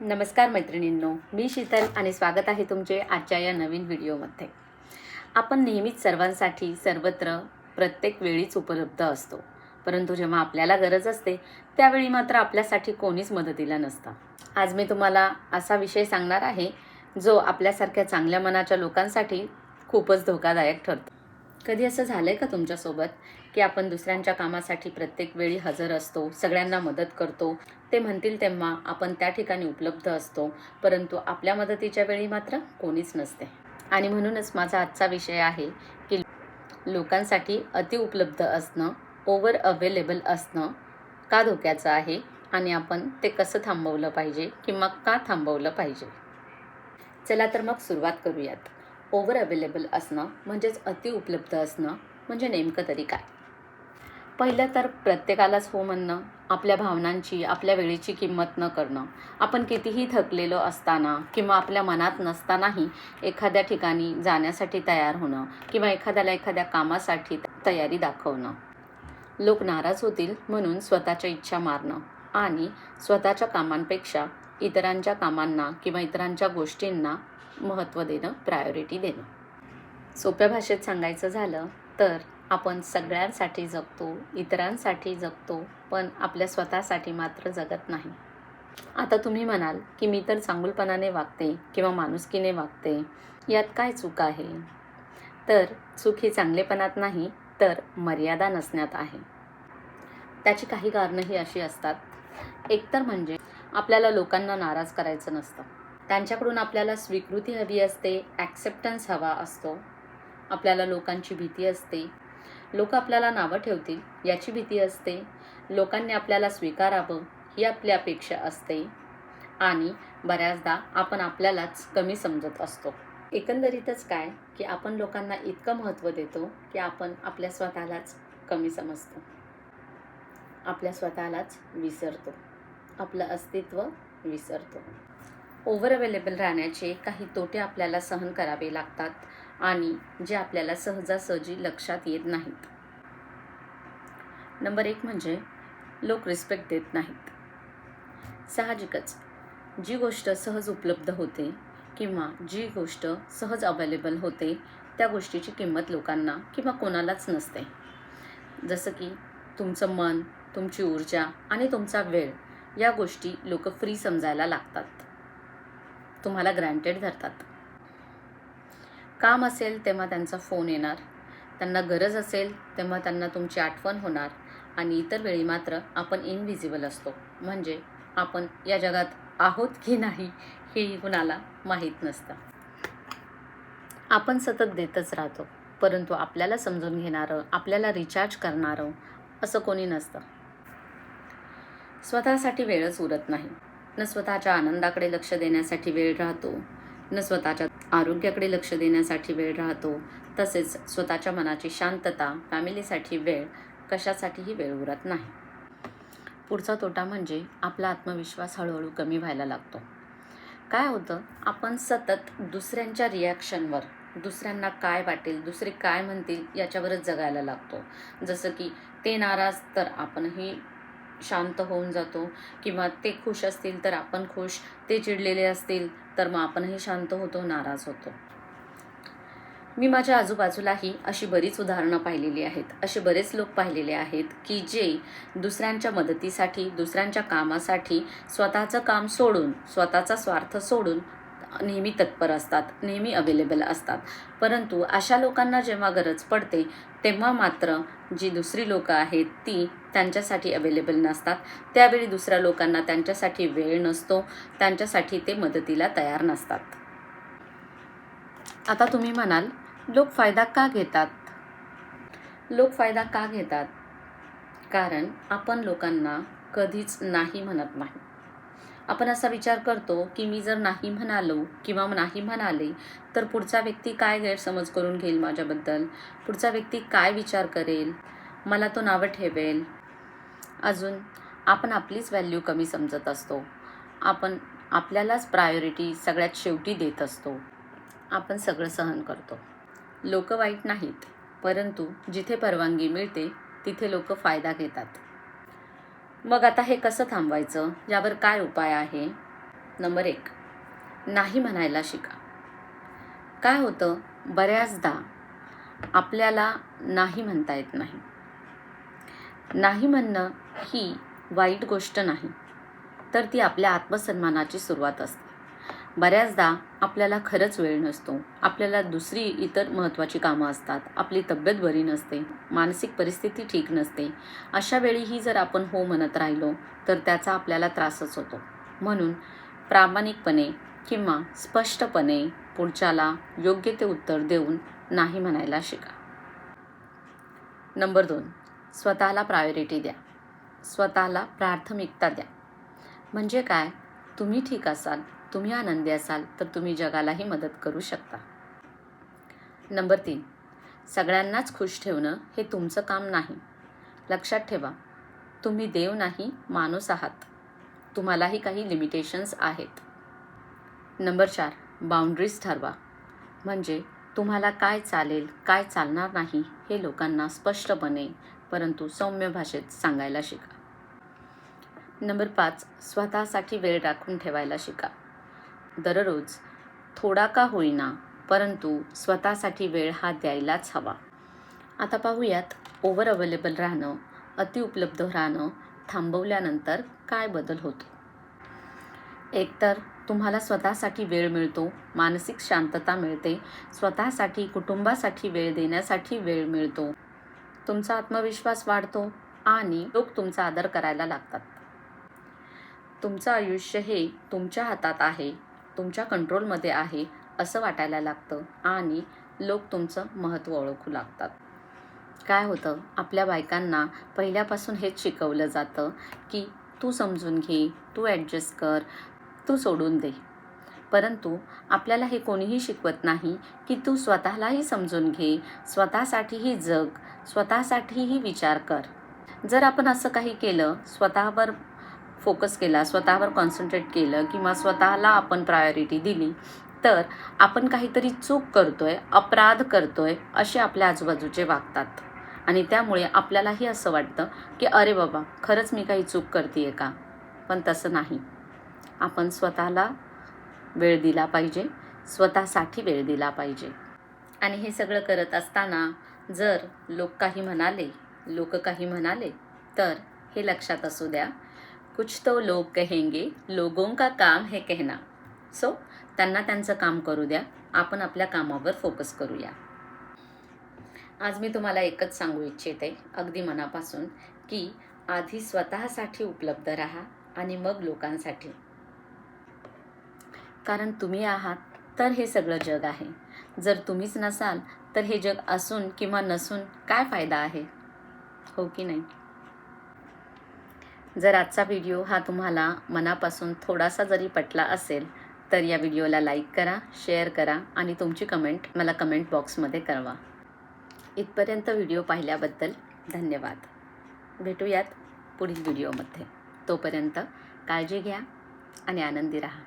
नमस्कार मैत्रिणींनो मी शीतल आणि स्वागत आहे तुमचे आजच्या या नवीन व्हिडिओमध्ये. आपण नेहमीच सर्वांसाठी सर्वत्र प्रत्येक वेळीच उपलब्ध असतो. परंतु जेव्हा आपल्याला गरज असते त्यावेळी मात्र आपल्यासाठी कोणीच मदतीला नसतं. आज मी तुम्हाला असा विषय सांगणार आहे जो आपल्यासारख्या चांगल्या मनाच्या लोकांसाठी खूपच धोकादायक ठरतो. कधी असं झालं आहे का तुमच्यासोबत? की आपण दुसऱ्यांच्या कामासाठी प्रत्येक वेळी हजर असतो सगळ्यांना मदत करतो. ते म्हणतील तेव्हा आपण त्या ठिकाणी उपलब्ध असतो परंतु आपल्या मदतीच्या वेळी मात्र कोणीच नसते. आणि म्हणूनच माझा आजचा विषय आहे की लोकांसाठी अतिउपलब्ध असणं ओव्हर अवेलेबल असणं का धोक्याचं आहे आणि आपण ते कसं थांबवलं पाहिजे किंवा का थांबवलं पाहिजे. चला तर मग सुरुवात करूयात. ओव्हर अवेलेबल असणं म्हणजेच अतिउपलब्ध असणं म्हणजे नेमकं तरी काय? पहिलं तर प्रत्येकालाच हो म्हणणं आपल्या भावनांची आपल्या वेळेची किंमत न करणं. आपण कितीही थकलेलो असताना किंवा आपल्या मनात नसतानाही एखाद्या ठिकाणी जाण्यासाठी तयार होणं किंवा एखाद्याला एखाद्या कामासाठी तयारी दाखवणं. लोक नाराज होतील म्हणून स्वतःच्या इच्छा मारणं आणि स्वतःच्या कामांपेक्षा इतरांच्या कामांना किंवा इतरांच्या गोष्टींना महत्त्व देणं प्रायोरिटी देणं. सोप्या भाषेत सांगायचं झालं तर आपण सगळ्यांसाठी जगतो इतरांसाठी जगतो पण आपल्या स्वतःसाठी मात्र जगत नाही. आता तुम्ही म्हणाल की मी तर चांगुलपणाने वागते किंवा माणुसकीने वागते. यात काय चूक आहे? तर चूक ही चांगलेपणात नाही तर मर्यादा नसण्यात आहे. त्याची काही कारणंही अशी असतात. एकतर म्हणजे आपल्याला लोकांना नाराज करायचं नसतं. त्यांच्याकडून आपल्याला स्वीकृती हवी असते ॲक्सेप्टन्स हवा असतो. आपल्याला लोकांची भीती असते लोक आपल्याला नावं ठेवतील याची भीती असते. लोकांनी आपल्याला स्वीकारावं ही आपली अपेक्षा असते. आणि बऱ्याचदा आपण आपल्यालाच कमी समजत असतो. एकंदरीतच काय की आपण लोकांना इतकं महत्त्व देतो की आपण आपल्या स्वतःलाच कमी समजतो. आपल्या स्वतःलाच विसरतो. आपलं अस्तित्व विसरतो. ओव्हर अवेलेबल राहण्याचे काही तोटे आपल्याला सहन करावे लागतात. आणि जे आपल्याला सहजासहजी लक्षात येत नाहीत. नंबर एक म्हणजे लोक रिस्पेक्ट देत नाहीत. साहजिकच जी गोष्ट सहज उपलब्ध होते किंवा जी गोष्ट सहज अवेलेबल होते त्या गोष्टीची किंमत लोकांना किंवा कोणालाच नसते. जसं की तुमचं मन तुमची ऊर्जा आणि तुमचा वेळ या गोष्टी लोक फ्री समजायला लागतात. तुम्हाला ग्रँटेड धरतात. काम असेल तेव्हा त्यांचा फोन येणार. त्यांना गरज असेल तेव्हा त्यांना तुमची आठवण होणार. आणि इतर वेळी मात्र आपण इनविजिबल असतो. म्हणजे आपण या जगात आहोत की नाही हेही कुणाला माहीत नसतं. आपण सतत देतच राहतो. परंतु आपल्याला समजून घेणारं आपल्याला रिचार्ज करणारं असं कोणी नसतं. स्वतःसाठी वेळच उरत नाही. न स्वतःच्या आनंदाकडे लक्ष देण्यासाठी वेळ राहतो. न स्वतःच्या आरोग्याकडे लक्ष देण्यासाठी वेळ राहतो तसेच स्वतःच्या मनाची शांतता फॅमिलीसाठी वेळ कशासाठीही वेळ उरत नाही. पुढचा तोटा म्हणजे आपला आत्मविश्वास हळूहळू कमी व्हायला लागतो. काय होतं? आपण सतत दुसऱ्यांच्या रिॲक्शनवर दुसऱ्यांना काय वाटेल दुसरे काय म्हणतील याच्यावरच जगायला लागतो. जसं की ते नाराज तर आपणही शांत होऊन जातो. किंवा ते खुश असतील तर आपण खुश ते चिडलेले असतील तर मग आपणही शांत होतो नाराज होतो. मी माझ्या आजूबाजूलाही अशी बरीच उदाहरणं पाहिलेली आहेत. असे बरेच लोक पाहिलेले आहेत की जे दुसऱ्यांच्या मदतीसाठी दुसऱ्यांच्या कामासाठी स्वतःचं काम सोडून स्वतःचा स्वार्थ सोडून नेहमी तत्पर असतात नेहमी अवेलेबल असतात. परंतु अशा लोकांना जेव्हा गरज पडते तेव्हा मात्र जी दुसरी लोकं आहेत ती त्यांच्यासाठी अवेलेबल नसतात. त्यावेळी दुसऱ्या लोकांना त्यांच्यासाठी वेळ नसतो त्यांच्यासाठी ते मदतीला तयार नसतात. आता तुम्ही म्हणाल लोक फायदा का घेतात? लोक फायदा का घेतात? कारण आपण लोकांना कधीच नाही म्हणत नाही. आपण असा विचार करतो की मी जर नाही म्हणालो किंवा नाही म्हणाले तर पुढचा व्यक्ती काय गैरसमज करून घेईल माझ्याबद्दल? पुढचा व्यक्ती काय विचार करेल? मला तो नावं ठेवेल? अजून आपण आपलीच व्हॅल्यू कमी समजत असतो. आपण आपल्यालाच प्रायोरिटी सगळ्यात शेवटी देत असतो. आपण सगळं सहन करतो. लोक वाईट नाहीत परंतु जिथे परवानगी मिळते तिथे लोक फायदा घेतात. मग आता हे कसं थांबवायचं? यावर काय उपाय आहे? नंबर एक नाही म्हणायला शिका. काय होतं? बऱ्याचदा आपल्याला नाही म्हणता येत नाही. नाही म्हणणं ही वाईट गोष्ट नाही तर ती आपल्या आत्मसन्मानाची सुरुवात असते. बऱ्याचदा आपल्याला खरंच वेळ नसतो. आपल्याला दुसरी इतर महत्त्वाची कामं असतात. आपली तब्येत बरी नसते. मानसिक परिस्थिती ठीक नसते. अशा वेळीही जर आपण हो म्हणत राहिलो तर त्याचा आपल्याला त्रासच होतो. म्हणून प्रामाणिकपणे किंवा स्पष्टपणे पुढच्याला योग्य ते उत्तर देऊन नाही म्हणायला शिका. नंबर दोन. स्वतःला प्रायोरिटी द्या. स्वतःला प्राथमिकता द्या. म्हणजे काय? तुम्ही ठीक असाल. तुम्ही आनंदी असाल तर तुम्ही जगालाही मदत करू शकता. नंबर तीन. सगळ्यांनाच खुश ठेवणं हे तुमचं काम नाही. लक्षात ठेवा तुम्ही देव नाही माणूस आहात. तुम्हालाही काही लिमिटेशन्स आहेत. नंबर चार. बाउंड्रीज ठरवा. म्हणजे तुम्हाला काय चालेल काय चालणार नाही हे लोकांना स्पष्टपणे परंतु सौम्य भाषेत सांगायला शिका. नंबर पाच. स्वतःसाठी वेळ राखून ठेवायला शिका. दररोज. थोडा का होईना परंतु स्वतःसाठी वेळ हा द्यायलाच हवा. आता पाहूयात ओव्हर अवेलेबल राहणं अतिउपलब्ध राहणं थांबवल्यानंतर काय बदल होतो? एकतर तुम्हाला स्वतःसाठी वेळ मिळतो मानसिक शांतता मिळते स्वतःसाठी कुटुंबासाठी वेळ देण्यासाठी वेळ मिळतो. तुमचा आत्मविश्वास वाढतो आणि लोक तुमचा आदर करायला लागतात. तुमचं आयुष्य हे तुमच्या हातात आहे. तुमच्या कंट्रोलमध्ये आहे असं वाटायला लागतं आणि लोक तुमचं महत्त्व ओळखू लागतात. काय होतं? आपल्या बायकांना पहिल्यापासून हेच शिकवलं जातं की तू समजून घे तू ॲडजस्ट कर तू सोडून दे. परंतु आपल्याला हे कोणीही शिकवत नाही की तू स्वतःलाही समजून घे स्वतःसाठीही जग स्वतःसाठीही विचार कर. जर आपण असं काही केलं स्वतःवर फोकस केला स्वतःवर कॉन्सन्ट्रेट केलं किंवा स्वतःला आपण प्रायोरिटी दिली तर आपण काहीतरी चूक करतोय अपराध करतोय असे आपल्या आजूबाजूचे वागतात. आणि त्यामुळे आपल्यालाही असं वाटतं की अरे बाबा खरंच मी काही चूक करते आहे का? पण तसं नाही. आपण स्वतःला वेळ दिला पाहिजे स्वतःसाठी वेळ दिला पाहिजे. आणि हे सगळं करत असताना जर लोक काही म्हणाले लोक काही म्हणाले तर हे लक्षात असू द्या कुछ तो लोग कहेंगे लोगों का काम है कहना. सो त्यांना त्यांचं काम करू द्या. आपण आपल्या कामावर फोकस करूया. आज मी तुम्हाला एकच सांगू इच्छिते. अगदी मनापासून की आधी स्वतःसाठी उपलब्ध राहा आणि मग लोकांसाठी. कारण तुम्ही आहात तर हे सगळं जग आहे. जर तुम्हीच नसाल तर हे जग असून किंवा नसून काय फायदा आहे? हो की नाही? जर आजचा व्हिडिओ हा तुम्हाला मनापासून थोडासा जरी पटला असेल तर या व्हिडिओला लाईक करा शेअर करा आणि तुमची कमेंट मला कमेंट बॉक्समध्ये कळवा. इथपर्यंत व्हिडिओ पाहिल्याबद्दल धन्यवाद. भेटूयात पुढील व्हिडिओमध्ये. तोपर्यंत काळजी घ्या आणि आनंदी राहा.